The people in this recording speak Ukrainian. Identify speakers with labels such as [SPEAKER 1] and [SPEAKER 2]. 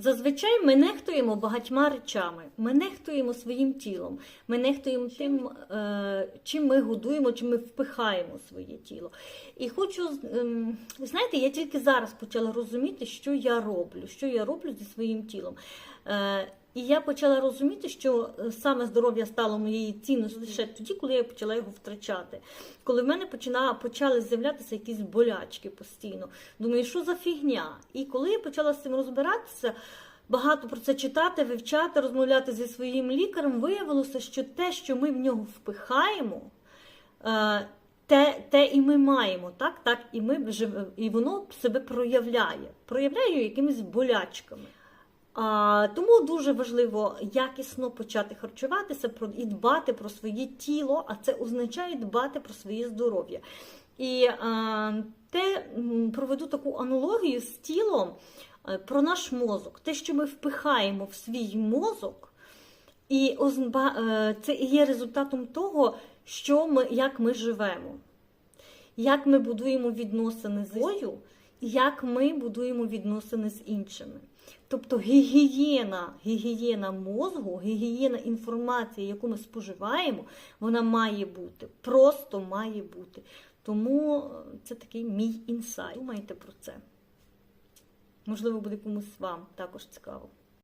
[SPEAKER 1] Зазвичай ми нехтуємо багатьма речами. Ми нехтуємо своїм тілом, ми нехтуємо тим, е, чим ми годуємо, чим ми впихаємо своє тіло. І хочу, ем, ви знаєте, я тільки зараз почала розуміти, що я роблю, що я роблю зі своїм тілом. І я почала розуміти, що е, саме здоров'я стало моєю цінністю лише тоді, коли я почала його втрачати. Коли в мене почина, почали з'являтися якісь болячки постійно. Думаю, що за фігня? І коли я почала з цим розбиратися, багато про це читати, вивчати, розмовляти зі своїм лікарем, виявилося, що те, що ми в нього впихаємо, е, те, те і ми маємо, так? Так, і ми і воно себе проявляє, проявляє якимись болячками. Тому дуже важливо якісно почати харчуватися і дбати про своє тіло, а це означає дбати про своє здоров'я. І те проведу таку аналогію з тілом е, про наш мозок. Те, що ми впихаємо в свій мозок, і е, це і є результатом того, що ми, як ми живемо, як ми будуємо відносини з собою, як ми будуємо відносини з іншими. Тобто гігієна, гігієна мозгу, гігієна інформації, яку ми споживаємо, вона має бути, просто має бути. Тому е, це такий мій інсайт. Думайте про це. Можливо, буде комусь вам також цікаво.